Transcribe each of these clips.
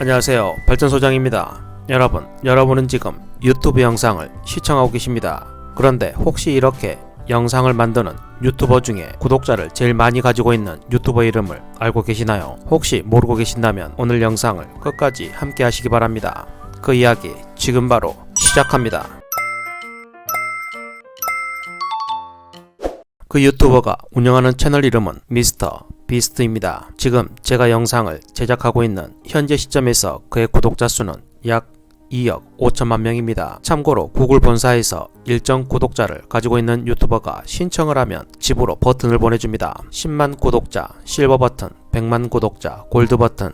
안녕하세요. 발전소장입니다. 여러분, 여러분은 지금 유튜브 영상을 시청하고 계십니다. 그런데 혹시 이렇게 영상을 만드는 유튜버 중에 구독자를 제일 많이 가지고 있는 유튜버 이름을 알고 계시나요? 혹시 모르고 계신다면 오늘 영상을 끝까지 함께 하시기 바랍니다. 그 이야기 지금 바로 시작합니다. 그 유튜버가 운영하는 채널 이름은 미스터 비스트입니다. 지금 제가 영상을 제작하고 있는 현재 시점에서 그의 구독자 수는 약 2억 5천만 명입니다. 참고로 구글 본사에서 일정 구독자를 가지고 있는 유튜버가 신청을 하면 집으로 버튼을 보내줍니다. 10만 구독자 실버 버튼, 100만 구독자 골드 버튼,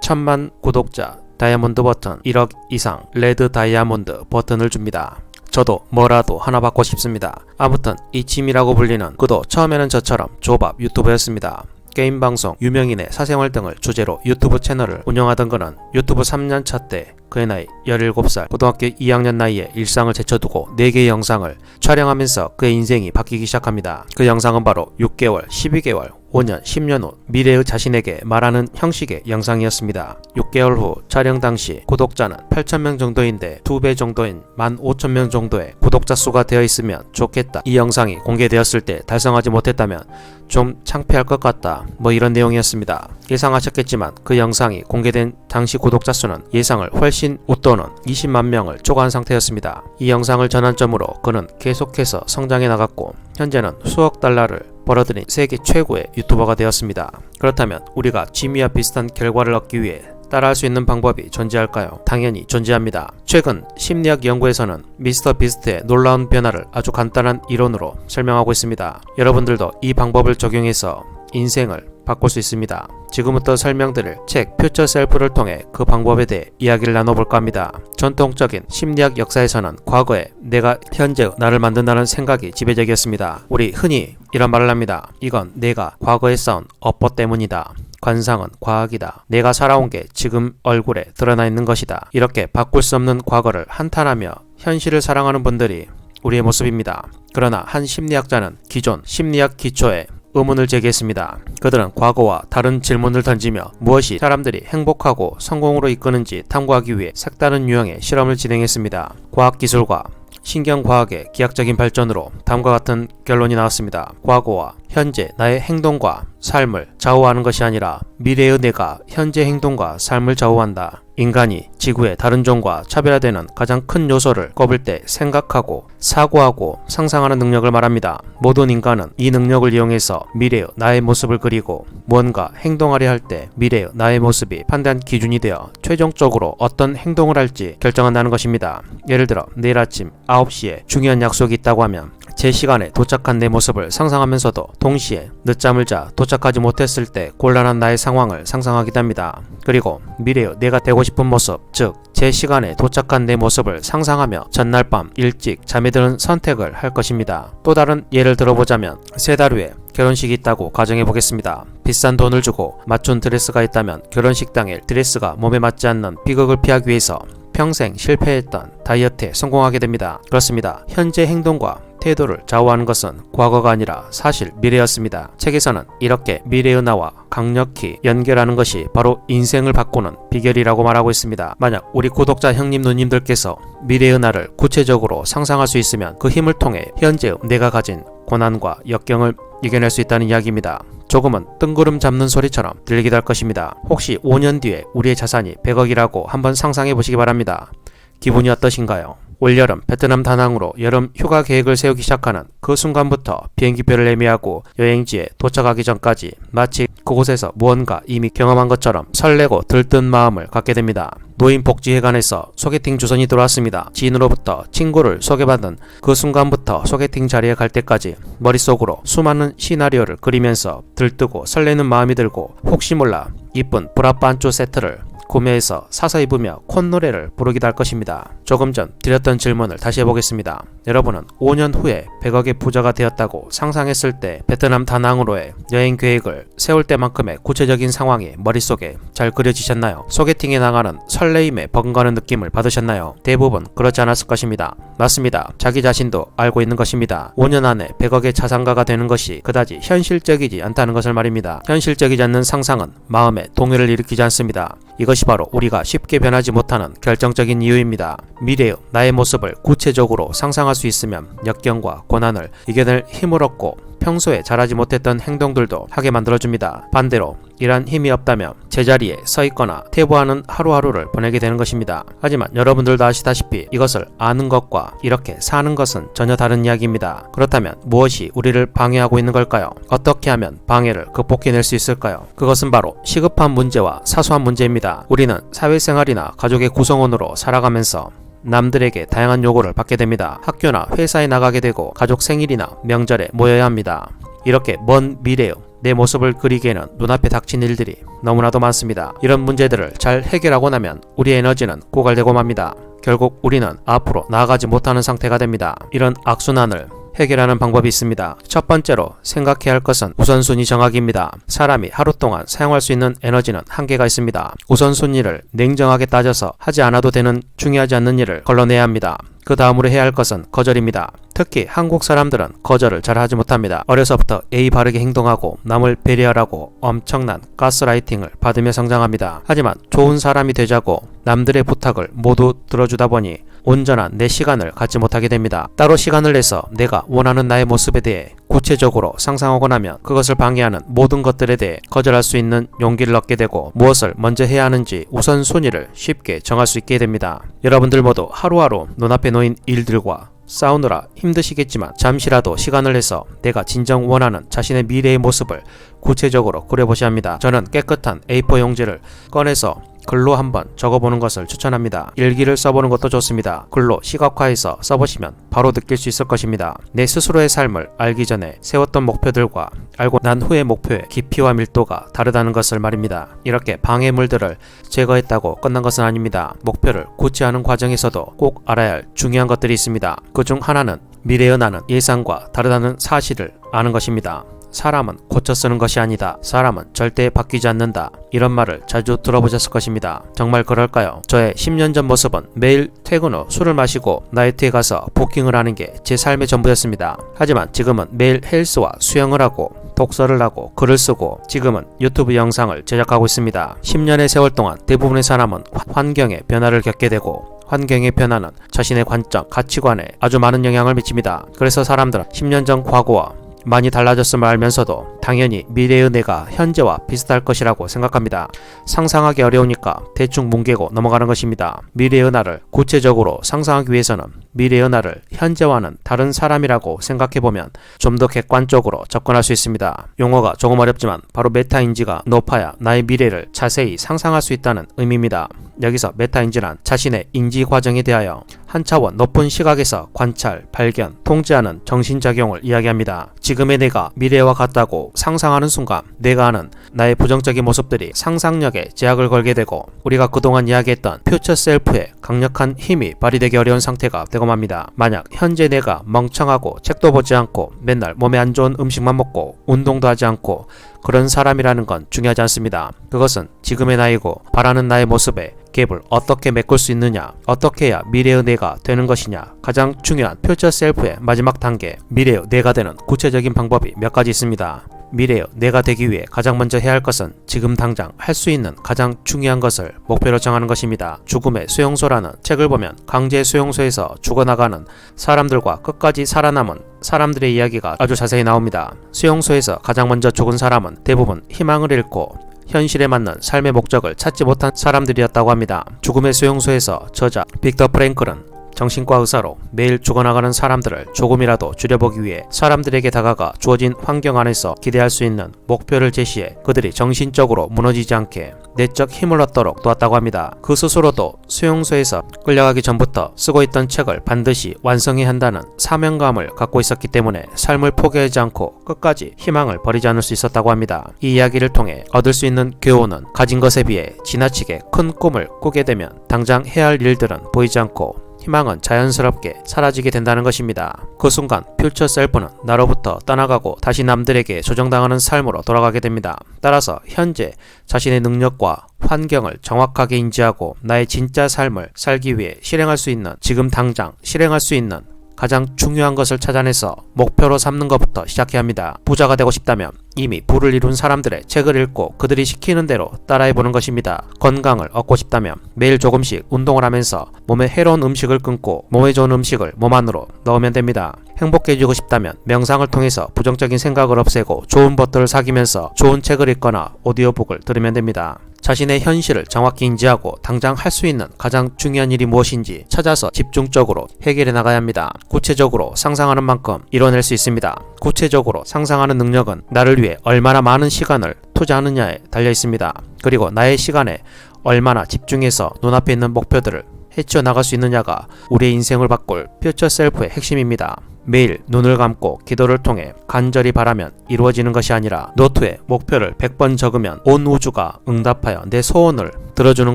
1000만 구독자 다이아몬드 버튼, 1억 이상 레드 다이아몬드 버튼을 줍니다. 저도 뭐라도 하나 받고 싶습니다. 아무튼 이 짐이라고 불리는 그도 처음에는 저처럼 조밥 유튜버였습니다. 게임 방송, 유명인의 사생활 등을 주제로 유튜브 채널을 운영하던 그는 유튜브 3년차 때 그의 나이 17살 고등학교 2학년 나이에 일상을 제쳐두고 4개의 영상을 촬영하면서 그의 인생이 바뀌기 시작합니다. 그 영상은 바로 6개월, 12개월, 5년, 10년 후 미래의 자신에게 말하는 형식의 영상이었습니다. 6개월 후 촬영 당시 구독자는 8,000명 정도인데 2배 정도인 15,000명 정도의 구독자 수가 되어 있으면 좋겠다. 이 영상이 공개되었을 때 달성하지 못했다면 좀 창피할 것 같다. 뭐 이런 내용이었습니다. 예상하셨겠지만 그 영상이 공개된 당시 구독자 수는 예상을 훨씬 웃도는 20만 명을 초과한 상태였습니다. 이 영상을 전환점으로 그는 계속해서 성장해 나갔고 현재는 수억 달러를 벌어들인 세계 최고의 유튜버가 되었습니다. 그렇다면 우리가 지미와 비슷한 결과를 얻기 위해 따라할 수 있는 방법이 존재할까요? 당연히 존재합니다. 최근 심리학 연구에서는 미스터 비스트의 놀라운 변화를 아주 간단한 이론으로 설명하고 있습니다. 여러분들도 이 방법을 적용해서 인생을 바꿀 수 있습니다. 지금부터 설명드릴 책 퓨처 셀프를 통해 그 방법에 대해 이야기를 나눠볼까 합니다. 전통적인 심리학 역사에서는 과거에 내가 현재 나를 만든다는 생각이 지배적이었습니다. 우리 흔히 이런 말을 합니다. 이건 내가 과거에 쌓은 업보 때문이다. 관상은 과학이다. 내가 살아온 게 지금 얼굴에 드러나 있는 것이다. 이렇게 바꿀 수 없는 과거를 한탄하며 현실을 사랑하는 분들이 우리의 모습입니다. 그러나 한 심리학자는 기존 심리학 기초에 의문을 제기했습니다. 그들은 과거와 다른 질문을 던지며 무엇이 사람들이 행복하고 성공으로 이끄는지 탐구하기 위해 색다른 유형의 실험을 진행했습니다. 과학기술과 신경과학의 기하학적인 발전으로 다음과 같은 결론이 나왔습니다. 과거와 현재 나의 행동과 삶을 좌우하는 것이 아니라 미래의 내가 현재 행동과 삶을 좌우한다. 인간이 지구의 다른 종과 차별화되는 가장 큰 요소를 꼽을 때 생각하고 사고하고 상상하는 능력을 말합니다. 모든 인간은 이 능력을 이용해서 미래의 나의 모습을 그리고 무언가 행동하려 할 때 미래의 나의 모습이 판단 기준이 되어 최종적으로 어떤 행동을 할지 결정한다는 것입니다. 예를 들어 내일 아침 9시에 중요한 약속이 있다고 하면 제 시간에 도착한 내 모습을 상상하면서도 동시에 늦잠을 자 도착하지 못했을 때 곤란한 나의 상황을 상상하기도 합니다. 그리고 미래의 내가 되고 싶은 모습, 즉, 제 시간에 도착한 내 모습을 상상하며 전날 밤 일찍 잠에 드는 선택을 할 것입니다. 또 다른 예를 들어보자면 세 달 후에 결혼식이 있다고 가정해 보겠습니다. 비싼 돈을 주고 맞춘 드레스가 있다면 결혼식 당일 드레스가 몸에 맞지 않는 비극을 피하기 위해서 평생 실패했던 다이어트에 성공하게 됩니다. 그렇습니다. 현재 행동과 태도를 좌우하는 것은 과거가 아니라 사실 미래였습니다. 책에서는 이렇게 미래의 나와 강력히 연결하는 것이 바로 인생을 바꾸는 비결이라고 말하고 있습니다. 만약 우리 구독자 형님 누님들께서 미래의 나를 구체적으로 상상할 수 있으면 그 힘을 통해 현재의 내가 가진 고난과 역경을 이겨낼 수 있다는 이야기입니다. 조금은 뜬구름 잡는 소리처럼 들리기도 할 것입니다. 혹시 5년 뒤에 우리의 자산이 100억이라고 한번 상상해 보시기 바랍니다. 기분이 어떠신가요? 올여름 베트남 다낭으로 여름 휴가 계획을 세우기 시작하는 그 순간부터 비행기표를 예매하고 여행지에 도착하기 전까지 마치 그곳에서 무언가 이미 경험한 것처럼 설레고 들뜬 마음을 갖게 됩니다. 노인복지회관에서 소개팅 주선이 들어왔습니다. 지인으로부터 친구를 소개받은 그 순간부터 소개팅 자리에 갈 때까지 머릿속으로 수많은 시나리오를 그리면서 들뜨고 설레는 마음이 들고 혹시 몰라 이쁜 브라반쭈 세트를 구매해서 사서 입으며 콧노래를 부르기도 할 것입니다. 조금 전 드렸던 질문을 다시 해보겠습니다. 여러분은 5년 후에 100억의 부자가 되었다고 상상했을 때 베트남 다낭으로의 여행 계획을 세울 때만큼의 구체적인 상황이 머릿속에 잘 그려지셨나요? 소개팅에 나가는 설레임에 버금가는 느낌을 받으셨나요? 대부분 그렇지 않았을 것입니다. 맞습니다. 자기 자신도 알고 있는 것입니다. 5년 안에 100억의 자산가가 되는 것이 그다지 현실적이지 않다는 것을 말입니다. 현실적이지 않는 상상은 마음에 동요를 일으키지 않습니다. 이것이 바로 우리가 쉽게 변하지 못하는 결정적인 이유입니다. 미래의 나의 모습을 구체적으로 상상할 수 있으면 역경과 고난을 이겨낼 힘을 얻고 평소에 잘하지 못했던 행동들도 하게 만들어줍니다. 반대로 이러한 힘이 없다면 제자리에 서 있거나 퇴보하는 하루하루를 보내게 되는 것입니다. 하지만 여러분들도 아시다시피 이것을 아는 것과 이렇게 사는 것은 전혀 다른 이야기입니다. 그렇다면 무엇이 우리를 방해하고 있는 걸까요? 어떻게 하면 방해를 극복해낼 수 있을까요? 그것은 바로 시급한 문제와 사소한 문제입니다. 우리는 사회생활이나 가족의 구성원으로 살아가면서 남들에게 다양한 요구를 받게 됩니다. 학교나 회사에 나가게 되고 가족 생일이나 명절에 모여야 합니다. 이렇게 먼 미래의 내 모습을 그리기에는 눈앞에 닥친 일들이 너무나도 많습니다. 이런 문제들을 잘 해결하고 나면 우리의 에너지는 고갈되고 맙니다. 결국 우리는 앞으로 나아가지 못하는 상태가 됩니다. 이런 악순환을 해결하는 방법이 있습니다. 첫 번째로 생각해야 할 것은 우선순위 정하기입니다. 사람이 하루 동안 사용할 수 있는 에너지는 한계가 있습니다. 우선순위를 냉정하게 따져서 하지 않아도 되는 중요하지 않는 일을 걸러내야 합니다. 그 다음으로 해야 할 것은 거절입니다. 특히 한국 사람들은 거절을 잘 하지 못합니다. 어려서부터 예의 바르게 행동하고 남을 배려하라고 엄청난 가스라이팅을 받으며 성장합니다. 하지만 좋은 사람이 되자고 남들의 부탁을 모두 들어주다 보니 온전한 내 시간을 갖지 못하게 됩니다. 따로 시간을 내서 내가 원하는 나의 모습에 대해 구체적으로 상상하고 나면 그것을 방해하는 모든 것들에 대해 거절할 수 있는 용기를 얻게 되고 무엇을 먼저 해야 하는지 우선순위를 쉽게 정할 수 있게 됩니다. 여러분들 모두 하루하루 눈앞에 놓인 일들과 싸우느라 힘드시겠지만 잠시라도 시간을 내서 내가 진정 원하는 자신의 미래의 모습을 구체적으로 그려보셔야 합니다. 저는 깨끗한 A4 용지를 꺼내서 글로 한번 적어보는 것을 추천합니다. 일기를 써보는 것도 좋습니다. 글로 시각화해서 써보시면 바로 느낄 수 있을 것입니다. 내 스스로의 삶을 알기 전에 세웠던 목표들과 알고 난 후의 목표의 깊이와 밀도가 다르다는 것을 말입니다. 이렇게 방해물들을 제거했다고 끝난 것은 아닙니다. 목표를 구체하는 과정에서도 꼭 알아야 할 중요한 것들이 있습니다. 그 중 하나는 미래의 나는 예상과 다르다는 사실을 아는 것입니다. 사람은 고쳐 쓰는 것이 아니다. 사람은 절대 바뀌지 않는다. 이런 말을 자주 들어보셨을 것입니다. 정말 그럴까요? 저의 10년 전 모습은 매일 퇴근 후 술을 마시고 나이트에 가서 부킹을 하는 게 제 삶의 전부였습니다. 하지만 지금은 매일 헬스와 수영을 하고 독서를 하고 글을 쓰고 지금은 유튜브 영상을 제작하고 있습니다. 10년의 세월 동안 대부분의 사람은 환경의 변화를 겪게 되고 환경의 변화는 자신의 관점, 가치관에 아주 많은 영향을 미칩니다. 그래서 사람들은 10년 전 과거와 많이 달라졌음을 알면서도 당연히 미래의 내가 현재와 비슷할 것이라고 생각합니다. 상상하기 어려우니까 대충 뭉개고 넘어가는 것입니다. 미래의 나를 구체적으로 상상하기 위해서는 미래의 나를 현재와는 다른 사람이라고 생각해보면 좀 더 객관적으로 접근할 수 있습니다. 용어가 조금 어렵지만 바로 메타인지가 높아야 나의 미래를 자세히 상상할 수 있다는 의미입니다. 여기서 메타인지란 자신의 인지 과정에 대하여 한 차원 높은 시각에서 관찰, 발견, 통제하는 정신작용을 이야기합니다. 지금의 내가 미래와 같다고 상상하는 순간 내가 아는 나의 부정적인 모습들이 상상력에 제약을 걸게 되고 우리가 그동안 이야기했던 퓨처 셀프의 강력한 힘이 발휘되기 어려운 상태가 되고 맙니다. 만약 현재 내가 멍청하고 책도 보지 않고 맨날 몸에 안 좋은 음식만 먹고 운동도 하지 않고 그런 사람이라는 건 중요하지 않습니다. 그것은 지금의 나이고 바라는 나의 모습에 갭을 어떻게 메꿀 수 있느냐, 어떻게 해야 미래의 내가 되는 것이냐, 가장 중요한 퓨처 셀프의 마지막 단계, 미래의 내가 되는 구체적인 방법이 몇 가지 있습니다. 미래의 내가 되기 위해 가장 먼저 해야 할 것은 지금 당장 할 수 있는 가장 중요한 것을 목표로 정하는 것입니다. 죽음의 수용소라는 책을 보면 강제 수용소에서 죽어나가는 사람들과 끝까지 살아남은 사람들의 이야기가 아주 자세히 나옵니다. 수용소에서 가장 먼저 죽은 사람은 대부분 희망을 잃고 현실에 맞는 삶의 목적을 찾지 못한 사람들이었다고 합니다. 죽음의 수용소에서 저자 빅터 프랭클은 정신과 의사로 매일 죽어나가는 사람들을 조금이라도 줄여보기 위해 사람들에게 다가가 주어진 환경 안에서 기대할 수 있는 목표를 제시해 그들이 정신적으로 무너지지 않게 내적 힘을 얻도록 도왔다고 합니다. 그 스스로도 수용소에서 끌려가기 전부터 쓰고 있던 책을 반드시 완성해야 한다는 사명감을 갖고 있었기 때문에 삶을 포기하지 않고 끝까지 희망을 버리지 않을 수 있었다고 합니다. 이 이야기를 통해 얻을 수 있는 교훈은 가진 것에 비해 지나치게 큰 꿈을 꾸게 되면 당장 해야 할 일들은 보이지 않고 희망은 자연스럽게 사라지게 된다는 것입니다. 그 순간 퓨처 셀프는 나로부터 떠나가고 다시 남들에게 조정당하는 삶으로 돌아가게 됩니다. 따라서 현재 자신의 능력과 환경을 정확하게 인지하고 나의 진짜 삶을 살기 위해 실행할 수 있는 지금 당장 실행할 수 있는 가장 중요한 것을 찾아내서 목표로 삼는 것부터 시작해야 합니다. 부자가 되고 싶다면 이미 부를 이룬 사람들의 책을 읽고 그들이 시키는 대로 따라해보는 것입니다. 건강을 얻고 싶다면 매일 조금씩 운동을 하면서 몸에 해로운 음식을 끊고 몸에 좋은 음식을 몸 안으로 넣으면 됩니다. 행복해지고 싶다면 명상을 통해서 부정적인 생각을 없애고 좋은 것들을 사귀면서 좋은 책을 읽거나 오디오북을 들으면 됩니다. 자신의 현실을 정확히 인지하고 당장 할 수 있는 가장 중요한 일이 무엇인지 찾아서 집중적으로 해결해 나가야 합니다. 구체적으로 상상하는 만큼 이뤄낼 수 있습니다. 구체적으로 상상하는 능력은 나를 위해 얼마나 많은 시간을 투자하느냐에 달려 있습니다. 그리고 나의 시간에 얼마나 집중해서 눈앞에 있는 목표들을 헤쳐 나갈 수 있느냐가 우리의 인생을 바꿀 퓨처 셀프의 핵심입니다. 매일 눈을 감고 기도를 통해 간절히 바라면 이루어지는 것이 아니라 노트에 목표를 100번 적으면 온 우주가 응답하여 내 소원을 들어주는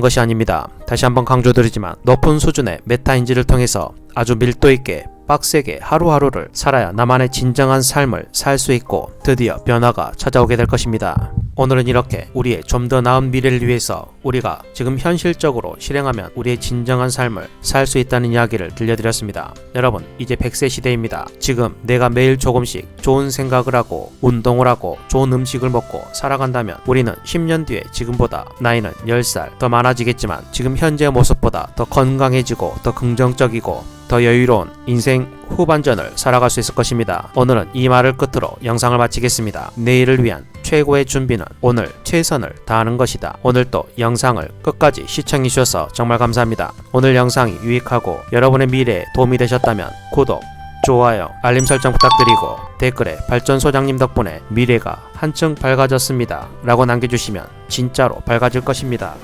것이 아닙니다. 다시 한번 강조드리지만 높은 수준의 메타인지를 통해서 아주 밀도 있게 빡세게 하루하루를 살아야 나만의 진정한 삶을 살 수 있고 드디어 변화가 찾아오게 될 것입니다. 오늘은 이렇게 우리의 좀 더 나은 미래를 위해서 우리가 지금 현실적으로 실행하면 우리의 진정한 삶을 살 수 있다는 이야기를 들려드렸습니다. 여러분, 이제 100세 시대입니다. 지금 내가 매일 조금씩 좋은 생각을 하고 운동을 하고 좋은 음식을 먹고 살아간다면 우리는 10년 뒤에 지금보다 나이는 10살 더 많아지겠지만 지금 현재의 모습보다 더 건강해지고 더 긍정적이고 더 여유로운 인생 후반전을 살아갈 수 있을 것입니다. 오늘은 이 말을 끝으로 영상을 마치겠습니다. 내일을 위한 최고의 준비는 오늘 최선을 다하는 것이다. 오늘도 영상을 끝까지 시청해 주셔서 정말 감사합니다. 오늘 영상이 유익하고 여러분의 미래에 도움이 되셨다면 구독, 좋아요, 알림 설정 부탁드리고 댓글에 발전 소장님 덕분에 미래가 한층 밝아졌습니다. 라고 남겨주시면 진짜로 밝아질 것입니다.